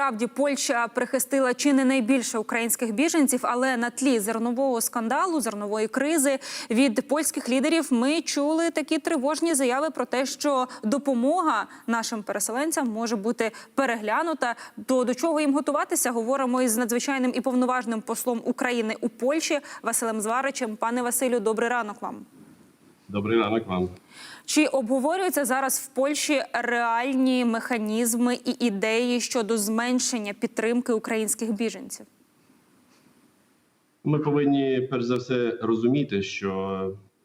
Справді Польща прихистила чи не найбільше українських біженців, але на тлі зернового скандалу, зернової кризи від польських лідерів ми чули такі тривожні заяви про те, що допомога нашим переселенцям може бути переглянута. То до чого їм готуватися? Говоримо із надзвичайним і повноважним послом України у Польщі Василем Зваричем. Пане Василю, добрий ранок вам. Добрий ранок вам. Чи обговорюються зараз в Польщі реальні механізми і ідеї щодо зменшення підтримки українських біженців? Ми повинні перш за все розуміти, що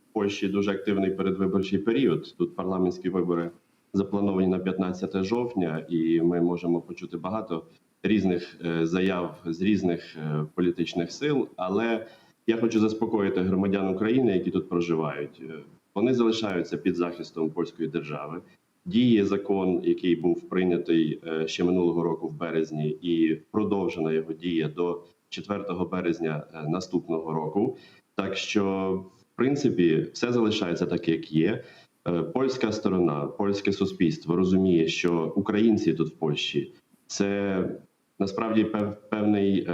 в Польщі дуже активний передвиборчий період. Тут парламентські вибори заплановані на 15 жовтня, і ми можемо почути багато різних е, заяв з різних е, політичних сил. Але я хочу заспокоїти громадян України, які тут проживають. Вони залишаються під захистом польської держави. Діє закон, який був прийнятий е, ще минулого року в березні, і продовжена його дія до 4 березня е, наступного року. Так що, в принципі, все залишається так, як є. Е, Польська сторона, польське суспільство розуміє, що українці тут в Польщі це насправді пев- певний.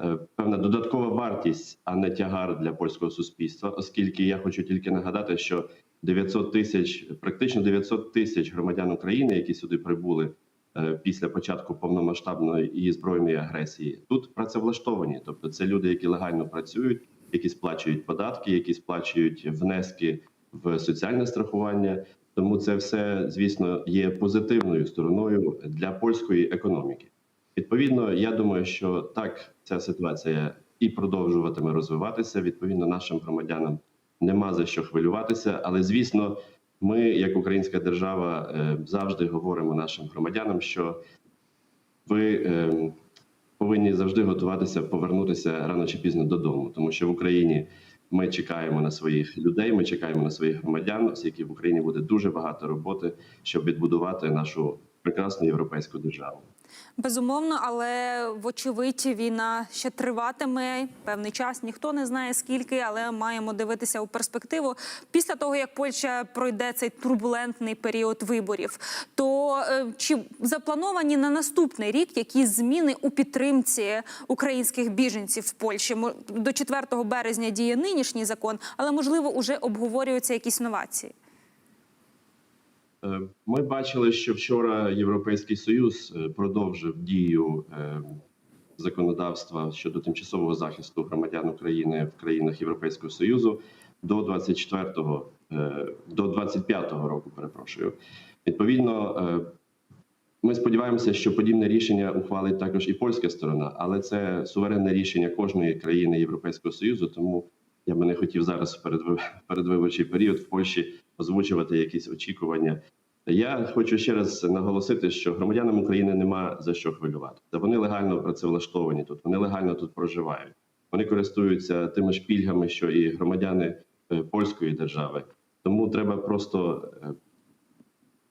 Е, Певна додаткова вартість, а не тягар для польського суспільства, оскільки я хочу тільки нагадати, що 900 тисяч, практично 900 тисяч громадян України, які сюди прибули е, після початку повномасштабної і збройної агресії, тут працевлаштовані. Тобто, це люди, які легально працюють, які сплачують податки, які сплачують внески в соціальне страхування. Тому це все, звісно, є позитивною стороною для польської економіки. Відповідно, я думаю, що так ця ситуація і продовжуватиме розвиватися. Відповідно, нашим громадянам нема за що хвилюватися. Але звісно, ми, як українська держава, е, завжди говоримо нашим громадянам, що ви е, повинні завжди готуватися повернутися рано чи пізно додому, тому що в Україні. Ми чекаємо на своїх людей. Ми чекаємо на своїх громадян, оскільки в Україні буде дуже багато роботи, щоб відбудувати нашу прекрасну європейську державу. Безумовно, але вочевидь війна ще триватиме певний час. Ніхто не знає скільки, але маємо дивитися у перспективу. Після того як Польща пройде цей турбулентний період виборів, то е, чи заплановані на наступний рік якісь зміни у підтримці українських біженців в Польщі? До 4 березня діє нинішній закон, але можливо уже обговорюються якісь новації. Е, Ми бачили, що вчора Європейський Союз е, продовжив дію е, законодавства щодо тимчасового захисту громадян України в країнах Європейського Союзу до 24-го, е, до 25-го року. Перепрошую. Відповідно, ми сподіваємося, що подібне рішення ухвалить також і польська сторона, але це суверенне рішення кожної країни Європейського Союзу. Тому я би не хотів зараз в передви- передвиборчий період в Польщі озвучувати якісь очікування. Я хочу ще раз наголосити, що громадянам України нема за що хвилювати. Вони легально працевлаштовані тут, вони легально тут проживають. Вони користуються тими ж пільгами, що і громадяни е, польської держави. Тому треба просто е,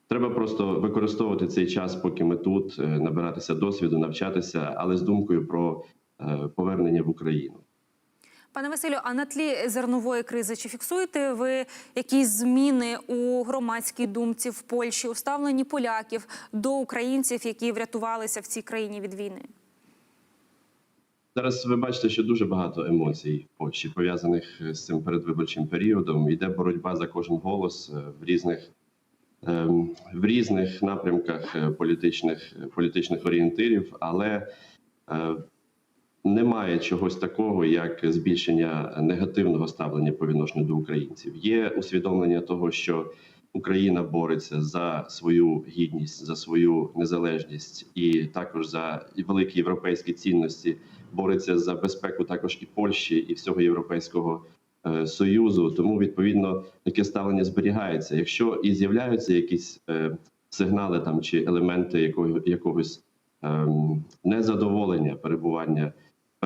Треба просто використовувати цей час, поки ми тут, е, набиратися досвіду, навчатися, але з думкою про повернення в Україну. Пане Василю, а на тлі зернової кризи чи фіксуєте ви якісь зміни у громадській думці в Польщі, у ставленні поляків до українців, які врятувалися в цій країні від війни? Зараз ви бачите, що дуже багато емоцій в Польщі пов'язаних з цим передвиборчим періодом. Йде боротьба за кожен голос е, в різних ем, в різних напрямках е, політичних політичних орієнтирів, але е, немає чогось такого, як збільшення негативного ставлення по відношенню до українців. Є усвідомлення того, що Україна бореться за свою гідність, за свою незалежність і також за великі європейські цінності. Бореться за безпеку також і Польщі, і всього європейського е, союзу. Тому відповідно таке ставлення зберігається. Якщо і з'являються якісь е, сигнали там чи елементи якого, якогось ем, незадоволення перебування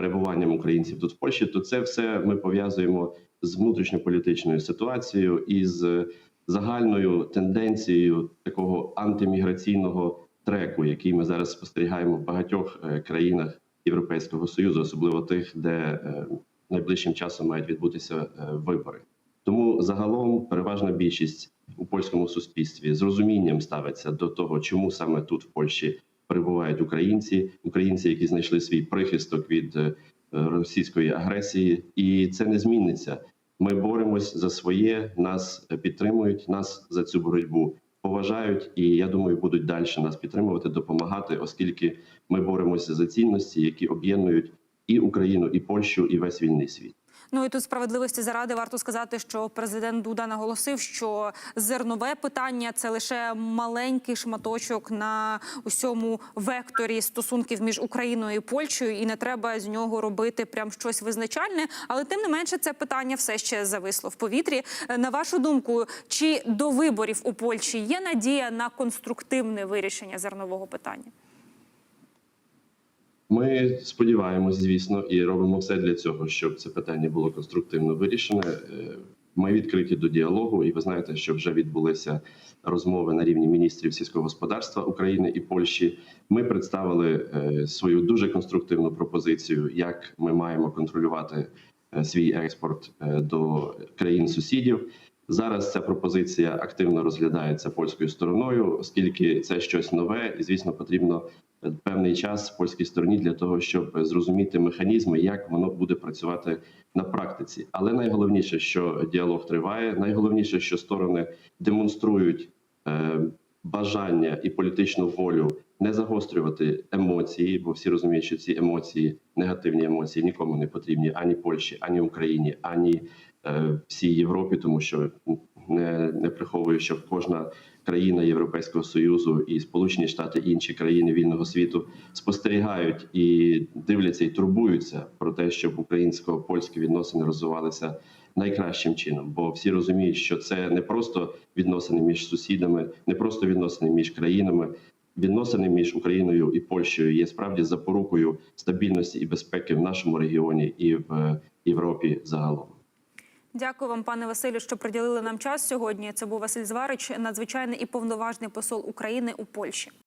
перебуванням українців тут в Польщі, то це все ми пов'язуємо з внутрішньополітичною ситуацією і з загальною тенденцією такого антиміграційного треку, який ми зараз спостерігаємо в багатьох е, країнах Європейського союзу, особливо тих, де е, найближчим часом мають відбутися е, вибори. Тому загалом переважна більшість у польському суспільстві з розумінням ставиться до того, чому саме тут в Польщі перебувають українці, українці, які знайшли свій прихисток від е, російської агресії, і це не зміниться. Ми боремось за своє, нас підтримують, нас за цю боротьбу поважають, і я думаю, будуть далі нас підтримувати, допомагати, оскільки ми боремося за цінності, які об'єднують і Україну, і Польщу, і весь вільний світ. Ну і тут справедливості заради варто сказати, що президент Дуда наголосив, що зернове питання це лише маленький шматочок на усьому векторі стосунків між Україною і Польщею, і не треба з нього робити прям щось визначальне. Але тим не менше, це питання все ще зависло в повітрі. Е, На вашу думку, чи до виборів у Польщі є надія на конструктивне вирішення зернового питання? Ми сподіваємось, звісно, і робимо все для цього, щоб це питання було конструктивно вирішене. Е, Ми відкриті до діалогу, і ви знаєте, що вже відбулися розмови на рівні міністрів сільського господарства України і Польщі. Ми представили е, свою дуже конструктивну пропозицію, як ми маємо контролювати е, свій експорт до країн сусідів. Зараз ця пропозиція активно розглядається польською стороною, оскільки це щось нове, і звісно, потрібно певний час польській стороні для того, щоб зрозуміти механізми, як воно буде працювати на практиці. Але найголовніше, що діалог триває, найголовніше, що сторони демонструють е, бажання і політичну волю не загострювати емоції, бо всі розуміють, що ці емоції, негативні емоції, нікому не потрібні ані Польщі, ані Україні, ані е, всій Європі, тому що не, не приховую, що кожна країна Європейського союзу і Сполучені Штати і інші країни вільного світу спостерігають і дивляться і турбуються про те, щоб українсько-польські відносини розвивалися найкращим чином. Бо всі розуміють, що це не просто відносини між сусідами, не просто відносини між країнами. Відносини між Україною і Польщею є справді запорукою стабільності і безпеки в нашому регіоні і в Європі загалом. Дякую вам, пане Василю, що приділили нам час сьогодні. Це був Василь Зварич, надзвичайний і повноважний посол України у Польщі.